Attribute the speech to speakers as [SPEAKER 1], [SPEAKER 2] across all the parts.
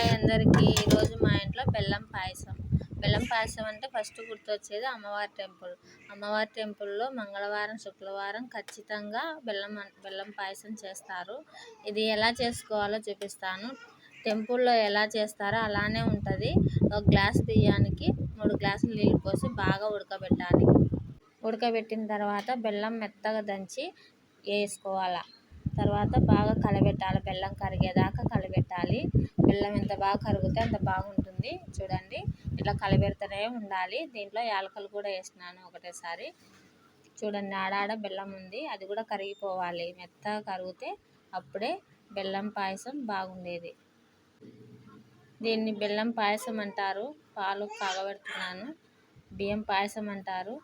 [SPEAKER 1] Hi అందరికీ. ఈరోజు మా ఇంట్లో బెల్లం పాయసం. బెల్లం పాయసం అంటే ఫస్ట్ గుర్తొచ్చేది అమ్మవారి టెంపుల్. అమ్మవారి టెంపుల్లో మంగళవారం శుక్రవారం ఖచ్చితంగా బెల్లం బెల్లం పాయసం చేస్తారు. ఇది ఎలా చేసుకోవాలో చూపిస్తాను. టెంపుల్లో ఎలా చేస్తారో అలానే ఉంటుంది. ఒక గ్లాస్ బియ్యానికి మూడు గ్లాసులు నీళ్ళు పోసి బాగా ఉడకబెట్టాలి. ఉడకబెట్టిన తర్వాత బెల్లం మెత్తగా దంచి వేసుకోవాలి. తర్వాత బాగా కలబెట్టాలి. బెల్లం కరిగేదాకా కలబెట్టాలి. బెల్లం ఎంత బాగా కరిగితే అంత బాగుంటుంది. చూడండి. ఇట్లా కలబెడుతూనే ఉండాలి. దీంట్లో యాలకలు కూడా వేసినాను ఒకటేసారి. చూడండి ఆడాడ బెల్లం ఉంది. అది కూడా కరిగిపోవాలి. మెత్తగా కరిగితే అప్పుడే బెల్లం పాయసం బాగుండేది. దీన్ని బెల్లం పాయసం అంటారు. పాలు కాగబెడుతున్నాను. బియ్యం పాయసం అంటారు.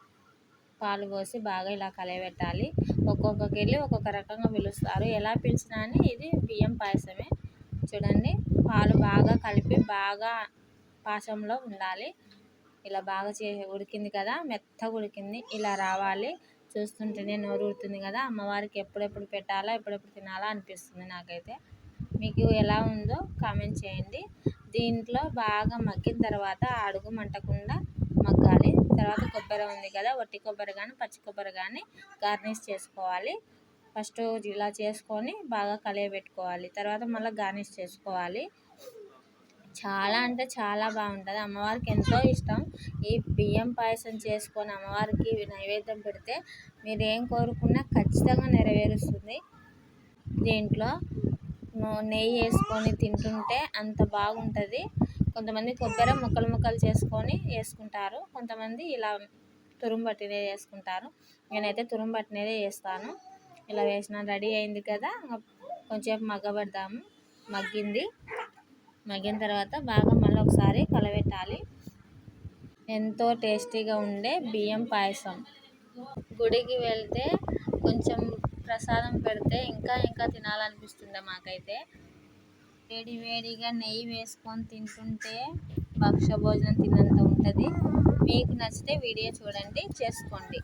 [SPEAKER 1] పాలు పోసి బాగా ఇలా కలయబెట్టాలి. ఒక్కొక్కకెళ్ళి ఒక్కొక్క రకంగా పిలుస్తారు. ఎలా పిలిచినా అని ఇది బియ్యం పాయసమే. చూడండి పాలు బాగా కలిపి బాగా పాశంలో ఉండాలి. ఇలా బాగా చే ఉడికింది కదా మెత్తగా ఉడికింది. ఇలా రావాలి. చూస్తుంటేనే నోరు ఉడుతుంది కదా. అమ్మవారికి ఎప్పుడెప్పుడు పెట్టాలా ఎప్పుడెప్పుడు తినాలా అనిపిస్తుంది నాకైతే. మీకు ఎలా ఉందో కామెంట్ చేయండి. దీంట్లో బాగా మగ్గిన తర్వాత అడుగు మంటకుండా మగ్గాలి తర్వాత కొబ్బరి ఉంది కదా వట్టి కొబ్బరి కానీ పచ్చి కొబ్బరి కానీ గార్నిష్ చేసుకోవాలి. ఫస్ట్ ఇలా చేసుకొని బాగా కలియబెట్టుకోవాలి తర్వాత మళ్ళీ గార్నిష్ చేసుకోవాలి. చాలా అంటే చాలా బాగుంటుంది. అమ్మవారికి ఎంతో ఇష్టం. ఈ బియ్యం పాయసం చేసుకొని అమ్మవారికి నైవేద్యం పెడితే మీరు ఏం కోరుకున్నా ఖచ్చితంగా నెరవేరుస్తుంది. దీంట్లో నెయ్యి వేసుకొని తింటుంటే అంత బాగుంటుంది. కొంతమంది కొబ్బరి ముక్కలు ముక్కలు చేసుకొని వేసుకుంటారు. కొంతమంది ఇలా తురుము పట్టినది వేసుకుంటారు. నేనైతే తురుము పట్టినదే వేస్తాను. ఇలా వేసిన రెడీ అయింది కదా. కొంచెంసేపు మగ్గబెడదాము. మగ్గింది. మగ్గిన తర్వాత బాగా మళ్ళీ ఒకసారి కలబెట్టాలి ఎంతో టేస్టీగా ఉండే బియ్యం పాయసం. గుడికి వెళ్తే కొంచెం ప్రసాదం పెడితే ఇంకా ఇంకా తినాలనిపిస్తుంది మాకైతే? వేడి వేడిగా నెయ్యి వేసుకొని తింటుంటే భక్ష భోజనం తిన్నంత ఉంటుంది. మీకు నచ్చితే వీడియో చూడండి చేసుకోండి.